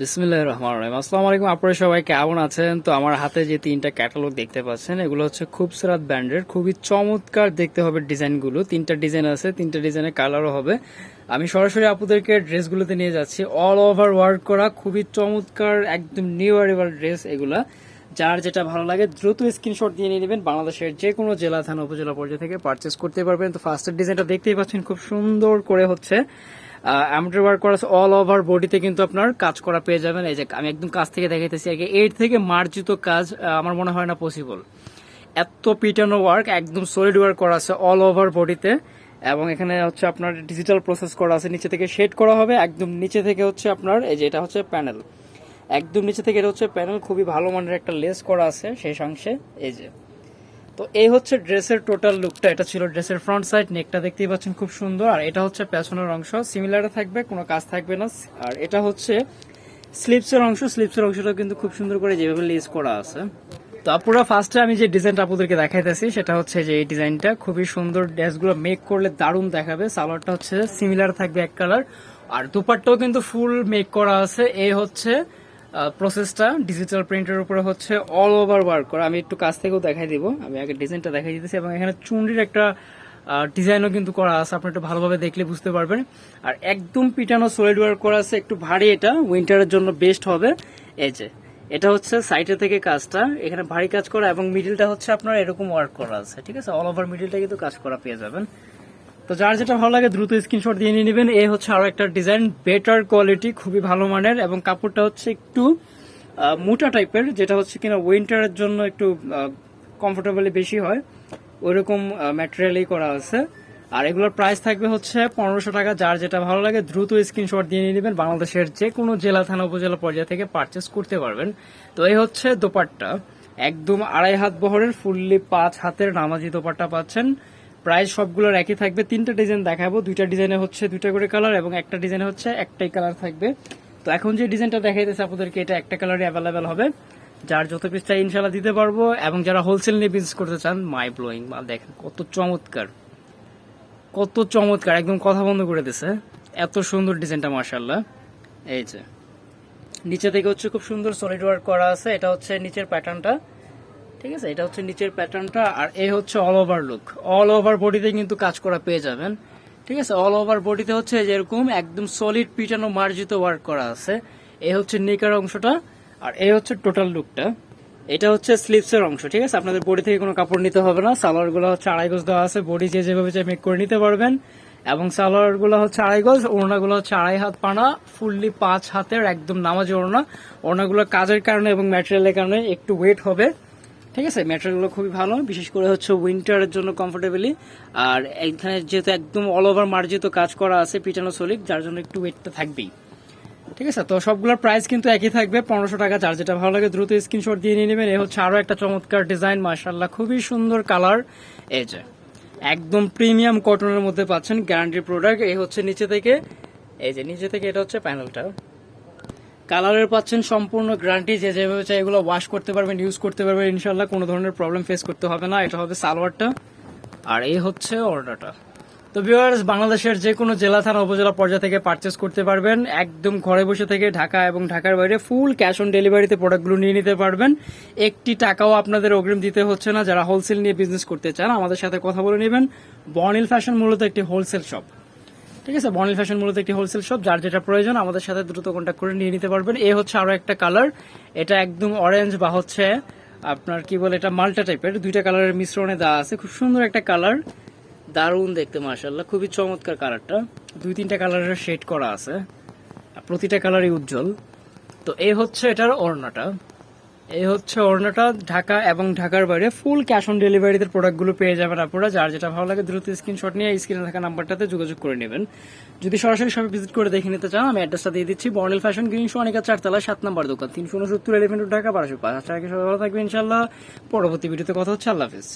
বিসমিল্লাহ রহমান রহিম। আসসালামু আলাইকুম, আপনারা সবাই কেমন আছেন? তো আমার হাতে যে তিনটা ক্যাটালগ দেখতে পাচ্ছেন, এগুলো হচ্ছে খুবসুরাত ব্র্যান্ডের, খুবই চমৎকার দেখতে হবে ডিজাইনগুলো। তিনটা ডিজাইন আছে, তিনটা ডিজাইনের কালারও হবে। আমি সরাসরি আপুদেরকে ড্রেসগুলোতে নিয়ে যাচ্ছি। অল ওভার ওয়ার্ক করা, খুবই চমৎকার, একদম নিউ অ্যারিভাল ড্রেস এগুলা। যার যেটা ভালো লাগে, দ্রুত স্ক্রিনশট দিয়ে নিয়ে নেবেন। বাংলাদেশের যে কোনো জেলা, থানা, উপজেলা পর্যায়ে থেকে পারচেস করতে পারবেন। তো ফার্স্টের ডিজাইনটা দেখতেই পাচ্ছেন, খুব সুন্দর করে হচ্ছে। অ্যামড্রি ওয়ার্ক করা অল ওভার বডিতে কিন্তু আপনার কাজ করা পেয়ে যাবেন। এই যে আমি একদম কাছ থেকে দেখাইতেছি, আগে এইট থেকে মার্জিত কাজ আমার মনে হয় না পসিবল এত পিটানো ওয়ার্ক একদম সলিড ওয়ার্ক করা আছে অল ওভার বডিতে এবং এখানে হচ্ছে আপনার ডিজিটাল প্রসেস করা আছে, নিচে থেকে শেড করা হবে, একদম নিচে থেকে হচ্ছে আপনার, এই যে এটা হচ্ছে প্যানেল একদম নিচে থেকে এটা হচ্ছে প্যানেল খুবই ভালো মানের একটা লেস করা আছে শেষ অংশে, এই যে। তো এই হচ্ছে ড্রেসের টোটাল লুকটা এটা ছিল ড্রেসের ফ্রন্ট সাইড নেকটা দেখতেই পাচ্ছেন খুব সুন্দর। আর এটা হচ্ছে পেছনের অংশ। সিমিলার থাকবে, কোনো কাজ থাকবে না। আর এটা হচ্ছে স্লিপসের অংশ। স্লিপসের অংশটা কিন্তু খুব সুন্দর করে যেভাবে লেস করা আছে। তো আপুরা ফার্স্টে আমি যে ডিজাইনটা আপনাদেরকে দেখাইতেছি, সেটা হচ্ছে যে এই ডিজাইনটা খুবই সুন্দর ড্রেসগুলো মেক করলে দারুণ দেখাবে। সালোয়ারটা হচ্ছে সিমিলার থাকবে এক কালার আর দুপারটাও কিন্তু ফুল মেক করা আছে। এই হচ্ছে প্রসেসটা ডিজিটাল প্রিন্টের উপরে হচ্ছে অল ওভার ওয়ার্ক করা। আমি একটু কাছ থেকেও দেখাই দিব। আমি আগে ডিজাইনটা দেখাই দিতেছি এবং এখানে চুনরির একটা ডিজাইনও কিন্তু করা আছে। আপনি একটু ভালোভাবে দেখলে বুঝতে পারবেন। আর একদম পিটানো সলিড ওয়ার্ক করা আছে। একটু ভারী এটা। উইন্টারের জন্য বেস্ট হবে। এই যে, এটা হচ্ছে সাইডে থেকে কাজটা। এখানে ভারী কাজ করা এবং মিডিলটা হচ্ছে আপনার এরকম ওয়ার্ক করা আছে। ঠিক আছে? অল ওভার মিডিলটা কিন্তু কাজ করা পেয়ে যাবেন। তো যার যেটা ভালো লাগে দ্রুত স্ক্রিনশট দিয়ে নিয়ে নেবেন। এই হচ্ছে আরও একটা ডিজাইন বেটার কোয়ালিটি খুবই ভালো মানের এবং কাপড়টা হচ্ছে একটু মোটা টাইপের যেটা হচ্ছে কিনা উইন্টারের জন্য একটু কমফোর্টেবলি বেশি হয়। ওইরকম ম্যাটেরিয়ালই করা আছে। আর এগুলোর প্রাইস থাকবে হচ্ছে পনেরোশো টাকা। যার যেটা ভালো লাগে দ্রুত স্ক্রিনশট দিয়ে নিয়ে নেবেন। বাংলাদেশের যে কোনো জেলা, থানা, উপজেলা পর্যায়ে থেকে পারচেস করতে পারবেন। তো এই হচ্ছে দোপাট্টা। একদম আড়াই হাত বহরের ফুললি পাঁচ হাতের নামাজি দোপাট্টা পাচ্ছেন। প্রাইস সবগুলোর একই থাকবে। তিনটা ডিজাইন দেখাবো। দুইটা ডিজাইনে হচ্ছে দুইটা করে কালার এবং একটা ডিজাইনে হচ্ছে একটাই কালার থাকবে। তো এখন যে ডিজাইনটা দেখাইতেছে আপনাদেরকে, এটা একটা কালারই অ্যাভেলেবেল হবে। যার যত পিস চাই ইনশাল্লাহ দিতে পারব এবং যারা হোলসেল নিয়ে বিজনেস করতে চান মাই ব্লোয়িং মাল দেখেন কত চমৎকার। কত চমৎকার, একদম কথা বন্ধ করে দিছে। এত সুন্দর ডিজাইনটা মার্শাল্লাহ এই যে, নিচে থেকে হচ্ছে খুব সুন্দর সলিড ওয়ার্ক করা আছে। এটা হচ্ছে নিচের প্যাটার্নটা ঠিক আছে? এটা হচ্ছে নিচের প্যাটার্নটা আর এই হচ্ছে all over look all over বডিতে কিন্তু কাজ করা পেয়ে যাবেন। ঠিক আছে? অল ওভার বডিতে হচ্ছে যেরকম একদম সলিড পিটানো মার্জিত ওয়ার্ক করা আছে। এই হচ্ছে নিকার অংশটা আর এই হচ্ছে টোটাল লুকটা এটা হচ্ছে স্লিপসের অংশ, ঠিক আছে? আপনাদের বডি থেকে কোনো কাপড় নিতে হবে না। সালোয়ারগুলো হচ্ছে আড়াই গজ দেওয়া আছে। বডি যে যেভাবে চাই মেক করে নিতে পারবেন। এবং সালোয়ারগুলো হচ্ছে আড়াই গজ ওড়না গুলো হচ্ছে আড়াই হাত পানা ফুললি পাঁচ হাতের একদম নামাজি ওড়না। ওড়নাগুলো কাজের কারণে এবং ম্যাটেরিয়ালের কারণে একটু ওয়েট হবে। ঠিক আছে ম্যাটেরিয়ালগুলো খুবই ভালো, বিশেষ করে হচ্ছে উইন্টারের জন্য কমফোর্টেবলি আর এখানে যেহেতু একদম অল ওভার মার্জিত কাজ করা আছে পিটানো সলিড, যার জন্য একটু ওয়েটটা থাকবেই। ঠিক আছে, তো সবগুলোর প্রাইস কিন্তু একই থাকবে, পনেরোশো টাকা, যার যেটা ভালো লাগে দ্রুত স্ক্রিনশট দিয়ে নিয়ে নেবেন। এ হচ্ছে আরও একটা চমৎকার ডিজাইন মার্শাল্লাহ খুবই সুন্দর কালার এই যে, একদম প্রিমিয়াম কটনের মধ্যে পাচ্ছেন গ্যারান্টি প্রোডাক্ট এই হচ্ছে নিচে থেকে, এই যে নিচে থেকে এটা হচ্ছে প্যানেলটা কালারের পাচ্ছেন সম্পূর্ণ গ্যারান্টি যে যেভাবে চাই এগুলো ওয়াশ করতে পারবেন ইউজ করতে পারবেন ইনশাল্লাহ কোনো ধরনের প্রবলেম ফেস করতে হবে না। এটা হবে সালোয়ারটা। আর এই হচ্ছে অর্ডারটা তো ভিউয়ার্স বাংলাদেশের যে কোনো জেলা, থানা, উপজেলা পর্যায়ে থেকে পারচেস করতে পারবেন। একদম ঘরে বসে থেকে ঢাকা এবং ঢাকার বাইরে ফুল ক্যাশ অন ডেলিভারিতে প্রোডাক্টগুলো নিয়ে নিতে পারবেন। একটি টাকাও আপনাদের অগ্রিম দিতে হচ্ছে না। যারা হোলসেল নিয়ে বিজনেস করতে চান, আমাদের সাথে কথা বলে নেবেন। বর্নিল ফ্যাশন মূলত একটি হোলসেল শপ ঠিক আছে বর্নিল ফ্যাশন মূলত একটি হোলসেল শপ যার যেটা প্রয়োজন, আমাদের সাথে দ্রুত কন্ট্যাক্ট করে নিয়ে নিতে পারবেন। এ হচ্ছে আরও একটা কালার এটা একদম অরেঞ্জ বা হচ্ছে আপনার কি বলে এটা মাল্টা টাইপের দুইটা কালারের মিশ্রণে দেওয়া আছে। খুব সুন্দর একটা কালার দারুণ দেখতে মাশাল্লাহ খুবই চমৎকার কালারটা দুই তিনটা কালারের শেড করা আছে প্রতিটা কালারই উজ্জ্বল। তো এই হচ্ছে এটার ওড়নাটা। এই হচ্ছে অরনাটা ঢাকা এবং ঢাকার বাইরে ফুল ক্যাশ অন ডেলিভারিতে প্রোডাক্টগুলো পেয়ে যাবেন আপনারা যার যেটা ভালো লাগে দ্রুত স্ক্রিনশট নিয়ে স্ক্রিনে থাকা নাম্বারটাতে যোগাযোগ করে নেবেন। যদি সরাসরি সবাই ভিজিট করে দেখে নিতে চান, আমি অ্যাড্রেসটা দিয়ে দিচ্ছি। বর্নেল ফ্যাশন গ্রিন শো অনেকের চারতলা, সাত নম্বর দোকান, তিনশো উনসত্তর এলিফেন্ট ঢাকা, বারোশো পাঁচ। টাকা সবাই ভালো থাকবে ইনশাল্লাহ পরবর্তী ভিডিওতে কথা হচ্ছে, আল্লাহ হাফিজ।